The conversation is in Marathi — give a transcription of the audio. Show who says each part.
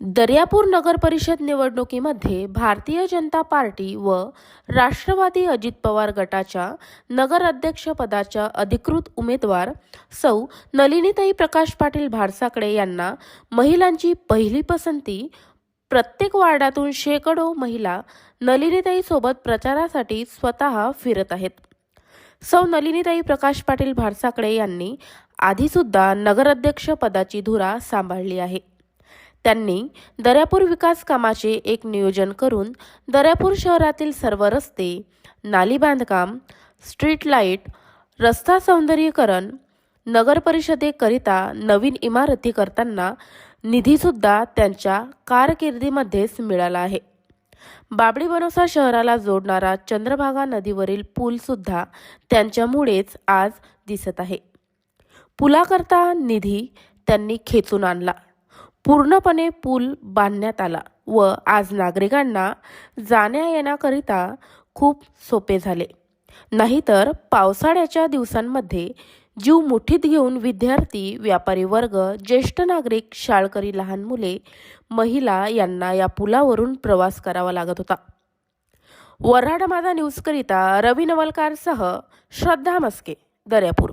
Speaker 1: दर्यापूर नगर परिषद निवडणुकीमध्ये भारतीय जनता पार्टी व राष्ट्रवादी अजित पवार गटाच्या नगर अध्यक्षपदाच्या अधिकृत उमेदवार सौ नलिनीताई प्रकाश पाटील भारसाकडे यांना महिलांची पहिली पसंती प्रत्येक वार्डातून शेकडो महिला नलिनीताईसोबत प्रचारासाठी स्वतः फिरत आहेत. सौ नलिनीताई प्रकाश पाटील भारसाकडे यांनी आधीसुद्धा नगराध्यक्ष पदाची धुरा सांभाळली आहे. त्यांनी दर्यापूर विकास कामाचे एक नियोजन करून दर्यापूर शहरातील सर्व रस्ते नाली बांधकाम स्ट्रीट लाइट रस्ता सौंदर्यीकरण नगर परिषदेकरिता नवीन इमारती करताना निधीसुद्धा त्यांच्या कारकिर्दीमध्येच मिळाला आहे. बाबडी बनोसा शहराला जोडणारा चंद्रभागा नदीवरील पूलसुद्धा त्यांच्यामुळेच आज दिसत आहे. पुलाकरता निधी त्यांनी खेचून आणला. पूर्णपणे पूल बांधण्यात आला व आज नागरिकांना जाण्या येण्याकरिता खूप सोपे झाले. नाहीतर पावसाळ्याच्या दिवसांमध्ये जीव मुठीत घेऊन विद्यार्थी व्यापारी वर्ग ज्येष्ठ नागरिक शाळकरी लहान मुले महिला यांना या पुलावरून प्रवास करावा लागत होता. वऱ्हाड माझा न्यूजकरिता रवी नवलकारसह श्रद्धा मस्के दर्यापूर.